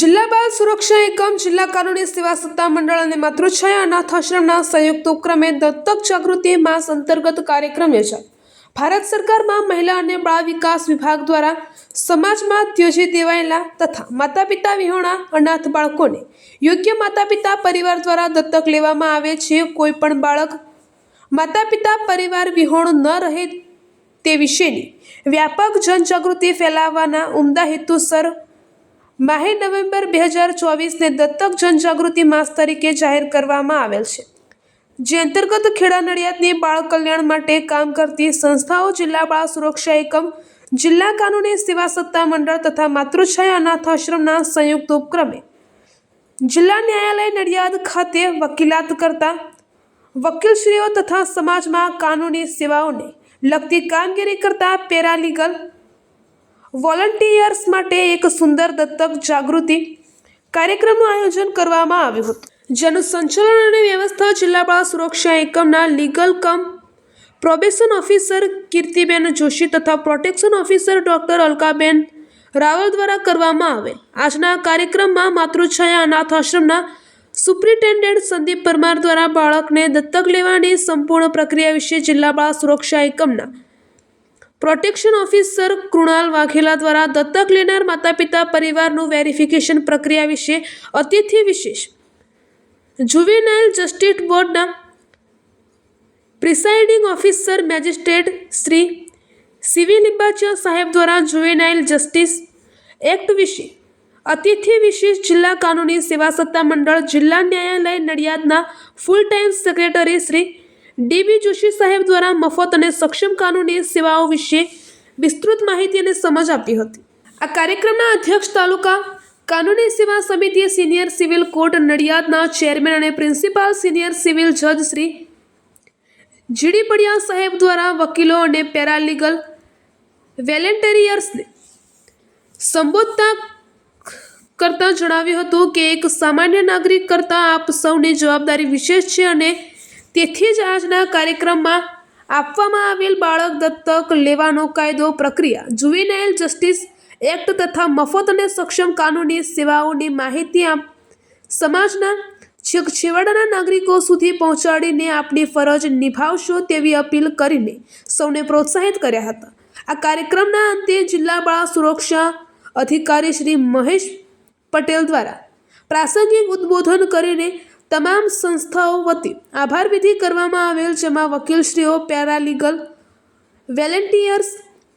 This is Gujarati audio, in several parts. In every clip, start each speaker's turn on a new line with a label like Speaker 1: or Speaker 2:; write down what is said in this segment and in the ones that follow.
Speaker 1: સુરક્ષા એકમ જિલ્લા કાનૂની સેવા સત્તા મંડળ અને માતૃછાયા અનાથ આશ્રમના સંયુક્ત ઉપક્રમે દત્તક જાગૃતિ માસ અંતર્ગત કાર્યક્રમ યોજાયો ભારત સરકારમાં મહિલા અને બાળ વિકાસ વિભાગ દ્વારા સમાજમાં ત્યજી દેવાયેલા તથા માતા પિતા વિહોણા અનાથ બાળકોને યોગ્ય માતા પિતા પરિવાર દ્વારા દત્તક લેવામાં આવે છે કોઈ પણ બાળક માતા પિતા પરિવાર વિહોણ ન રહે તે વિશેની વ્યાપક જનજાગૃતિ ફેલાવવાના ઉમદા હેતુસર માહે નવેમ્બર બે હજાર ચોવીસને દત્તક જનજાગૃતિ માસ તરીકે જાહેર કરવામાં આવેલ છે. જે અંતર્ગત ખેડા નડિયાદની બાળ કલ્યાણ માટે કામ કરતી સંસ્થાઓ જિલ્લા બાળ સુરક્ષા એકમ, જિલ્લા કાનૂની સેવા સત્તા મંડળ તથા માતૃછાયા અનાથ આશ્રમના સંયુક્ત ઉપક્રમે જિલ્લા ન્યાયાલય નડિયાદ ખાતે વકીલાત કરતા વકીલશ્રીઓ તથા સમાજમાં કાનૂની સેવાઓને લગતી કામગીરી કરતા પેરાલીગલ વોલન્ટિયર્સ માટે એક સુંદર દત્તક જાગૃતિ કાર્યક્રમનું આયોજન કરવામાં આવ્યું હતું. જેનું સંચાલન અને વ્યવસ્થા જિલ્લા બાળ સુરક્ષા એકમના legal cum probation officer Kirtiben Joshi તથા protection officer doctor Alkaben Raval દ્વારા કરવામાં આવેલ. આજના કાર્યક્રમમાં માતૃછાયા અનાથ આશ્રમના સુપ્રિન્ટેન્ડન્ટ સંદીપ પરમાર દ્વારા બાળકને દત્તક લેવાની સંપૂર્ણ પ્રક્રિયા વિશે જિલ્લા બાળ સુરક્ષા એકમના પ્રોટેક્શન ઓફિસર કૃણાલ વાઘેલા દ્વારા દત્તક લેનાર માતા પિતા પરિવારનું વેરિફિકેશન પ્રક્રિયા વિશે અતિથિ વિશેષ. જુવેનાઇલ જસ્ટિસ બોર્ડના presiding officer magistrate Shri civil Limbachiya સાહેબ દ્વારા જુવેનાઇલ જસ્ટિસ એક્ટ વિશે અતિથિ વિશેષ જિલ્લા કાનૂની સેવા સત્તા મંડળ જિલ્લા ન્યાયાલય નડિયાદના full time secretary Shri DB Joshi saheb દ્વારા મફત અને સક્ષમ કાનૂની સેવાઓ વિશે વિસ્તૃત માહિતી અને સમજ આપી હતી. આ કાર્યક્રમના અધ્યક્ષ તાલુકા કાનૂની સેવા સમિતિ સિનિયર સિવિલ કોર્ટ નડિયાદના ચેરમેન અને પ્રિન્સિપાલ સિનિયર સિવિલ જજ શ્રી જીડી પડિયા સાહેબ દ્વારા વકીલો અને પેરાલીગલ વેલેન્ટેરિયર્સને સંબોધતા કરતાં જણાવ્યું હતું કે એક સામાન્ય નાગરિક કરતાં આપ સૌની જવાબદારી વિશેષ છે અને તેથી જ આજના કાર્યક્રમમાં આપવામાં આવેલ બાળક દત્તક લેવાનો કાયદો પ્રક્રિયા, જુવેનાઇલ જસ્ટિસ એક્ટ તથા મફત અને સક્ષમ કાનૂની સેવાઓની માહિતી આપ સમાજના છેવાડાના નાગરિકો સુધી પહોંચાડીને આપની ફરજ નિભાવશો તેવી અપીલ કરીને સૌને પ્રોત્સાહિત કર્યા હતા. આ કાર્યક્રમના અંતે જિલ્લા બાળ સુરક્ષા અધિકારી શ્રી મહેશ પટેલ દ્વારા પ્રાસંગિક ઉદ્બોધન કરીને તમામ સંસ્થાઓ વતી આભાર વિધિ કરવામાં આવેલ, જેમાં વકીલશ્રીઓ, પેરાલીગલ, વેલેન્ટિયર્સ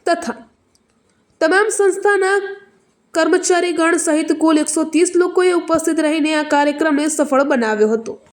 Speaker 1: તથા તમામ સંસ્થાના કર્મચારીગણ સહિત કુલ એકસો ત્રીસ લોકોએ ઉપસ્થિત રહીને આ કાર્યક્રમને સફળ બનાવ્યો હતો.